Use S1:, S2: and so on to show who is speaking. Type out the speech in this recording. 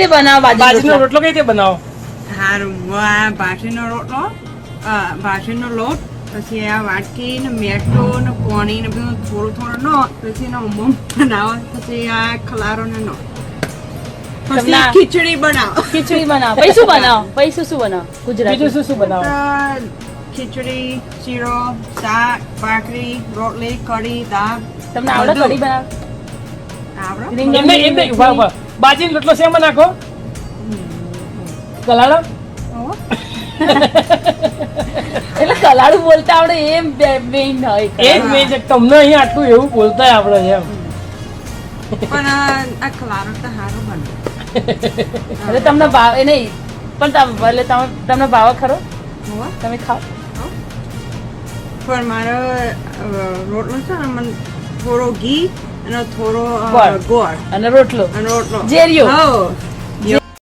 S1: રીતે બનાવો બાજરી
S2: બાજરીનો
S1: રોટલો
S2: કઈ રીતે બનાવો?
S3: સારું આ ભાખરીનો રોટલો ભાખરીનો લોટ પછી આ વાટકી ને મેટો ને પાણી ને બધું થોડું થોડું નો પછી એનો મમ બનાવો પછી આ ખલારો ને નો. પછી ખીચડી બનાવો.
S1: ખીચડી બનાવો. પૈસું શું બનાવો? પૈસું શું બનાવો? ગુજરાતી.
S2: બીજું શું શું બનાવો?
S3: ખીચડી શીરો શાક ભાખરી રોટલી કઢી દાળ.
S1: તમને આવડે. કઢી બનાવ
S3: આવડે?
S2: એમને એમને ઊભા ઊભા બાજરીનો રોટલો શેમાં નાખો? કલાડો?
S1: એટલે કલાડું બોલતા આવડે એમ મેઇન હોય
S2: એ જ મેં છે તમને અહીં આટલું એવું બોલતા આવડે છે એમ.
S3: પણ આ કલાડો તો સારો બને.
S1: એટલે તમને ભાવ એ નહીં પણ તમ- એટલે તમે તમને ભાવ ખરો?
S3: હો?
S1: તમે ખાઓ.
S3: પણ મારો રોટલો છે ને મને થોડો ઘી અને થોડો
S1: ગોળ.
S3: ગોળ
S1: અને રોટલો
S3: અને રોટલો
S1: જેરિયો.
S3: હો